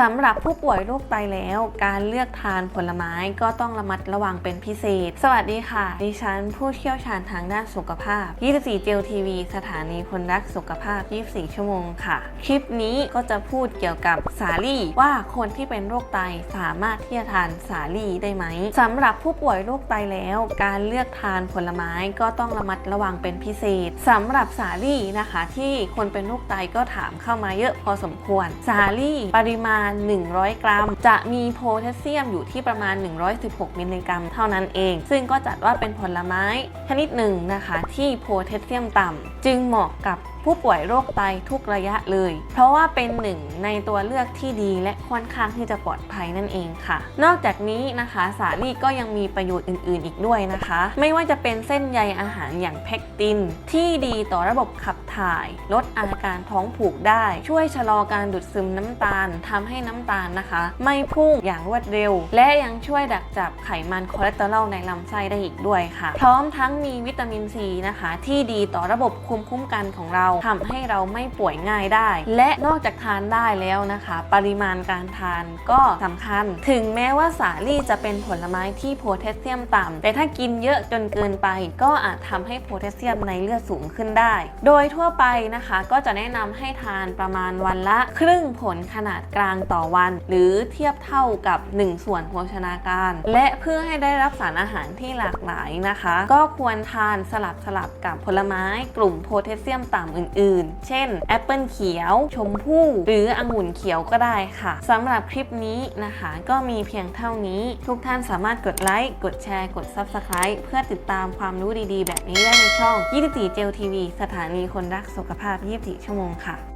สำหรับผู้ป่วยโรคไตแล้ว การเลือกทานผลไม้ก็ต้องระมัดระวังเป็นพิเศษ สวัสดีค่ะ ดิฉันผู้เชี่ยวชาญทางด้านสุขภาพ 24 เจลทีวีสถานีคนรักสุขภาพ 24 ชั่วโมงค่ะ คลิปนี้ก็จะพูดเกี่ยวกับสาลี่ว่าคนที่เป็นโรคไตสามารถที่จะทานสาลี่ได้ไหมสำหรับผู้ป่วยโรคไตแล้ว การเลือกทานผลไม้ก็ต้องระมัดระวังเป็นพิเศษสำหรับสาลี่นะคะ ที่คนเป็นโรคไตก็ถามเข้ามาเยอะพอสมควร สาลี่ปริมาณ100 กรัม จะมีโพแทสเซียมอยู่ที่ประมาณ 116 มิลลิกรัม เท่านั้นเอง ซึ่งก็จัดว่าเป็นผลไม้ชนิดหนึ่งนะคะ ที่โพแทสเซียมต่ำจึงเหมาะกับ ผู้ป่วยโรคไตทุกระยะเลย เพราะว่าเป็นหนึ่งในตัวเลือกที่ดีและค่อนข้างที่จะปลอดภัยนั่นเองค่ะ นอกจากนี้นะคะสาลี่ก็ยังมีประโยชน์อื่น ๆ อีกด้วยนะคะ ไม่ว่าจะเป็นเส้นใยอาหารอย่างเพกติน ที่ดีต่อระบบขับถ่าย ลดอาการท้องผูกได้ ช่วยชะลอการดูดซึมน้ำตาลทำให้น้ำตาลนะคะ ไม่พุ่งอย่างรวดเร็ว และยังช่วยดักจับไขมันคอเลสเตอรอลในลำไส้ได้อีกด้วยค่ะ พร้อมทั้งมีวิตามินซีนะคะ ที่ดีต่อระบบภูมิคุ้มกันของเราทำให้เราไม่ป่วยง่ายได้ และนอกจากทานได้แล้วนะคะ ปริมาณการทานก็สำคัญ ถึงแม้ว่าสาลี่จะเป็นผลไม้ที่โพแทสเซียมต่ำแต่ถ้ากินเยอะจนเกินไป ก็อาจทำให้โพแทสเซียมในเลือดสูงขึ้นได้ โดยทั่วไปนะคะก็จะแนะนำให้ทานประมาณวันละ ครึ่งผลขนาดกลางต่อวัน หรือเทียบเท่ากับ 1 ส่วนโภชนาการ และเพื่อให้ได้รับสารอาหารที่หลากหลายนะคะ ก็ควรทานสลับสลับๆกับผลไม้กลุ่มโพแทสเซียมต่ำอื่นๆ เช่นแอปเปิลเขียว ชมพู่หรือองุ่นเขียวก็ได้ค่ะสำหรับคลิปนี้นะคะ ก็มีเพียงเท่านี้ ทุกท่านสามารถกดไลค์ กดแชร์ กด Subscribe เพื่อติดตามความรู้ดีๆ แบบนี้ได้ในช่อง 24เจลทีวีสถานีคนรักสุขภาพ 24 ชั่วโมงค่ะ